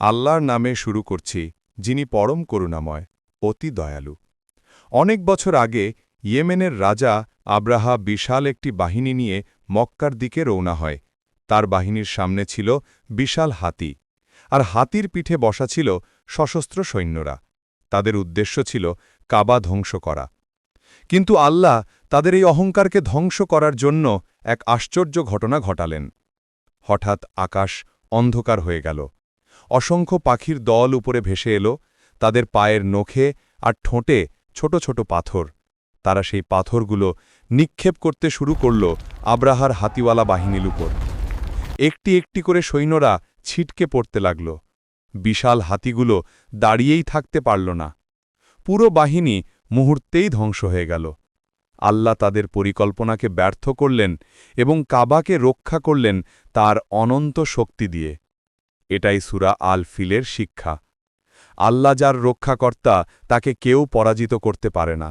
আল্লাহর নামে শুরু করছি, যিনি পরম করুণাময়, অতি দয়ালু। অনেক বছর আগে ইয়েমেনের রাজা আব্রাহা বিশাল একটি বাহিনী নিয়ে মক্কার দিকে রওনা হয়। তার বাহিনীর সামনে ছিল বিশাল হাতি, আর হাতির পিঠে বসা ছিল সশস্ত্র সৈন্যরা। তাদের উদ্দেশ্য ছিল কাবা ধ্বংস করা। কিন্তু আল্লাহ তাদের এই অহংকারকে ধ্বংস করার জন্য এক আশ্চর্য ঘটনা ঘটালেন। হঠাৎ আকাশ অন্ধকার হয়ে গেল। অসংখ্য পাখির দল উপরে ভেসে এলো, তাদের পায়ের নখে আর ঠোঁটে ছোট ছোট পাথর। তারা সেই পাথরগুলো নিক্ষেপ করতে শুরু করল আব্রাহার হাতিওয়ালা বাহিনীর উপর। একটি একটি করে সৈন্যরা ছিটকে পড়তে লাগল। বিশাল হাতিগুলো দাঁড়িয়েই থাকতে পারল না। পুরো বাহিনী মুহূর্তেই ধ্বংস হয়ে গেল। আল্লাহ তাদের পরিকল্পনাকে ব্যর্থ করলেন এবং কাবাকে রক্ষা করলেন তার অনন্ত শক্তি দিয়ে। এটাই সুরা আল ফিলের শিক্ষা। আল্লাহ যার রক্ষাকর্তা তাকে কেউ পরাজিত করতে পারে না।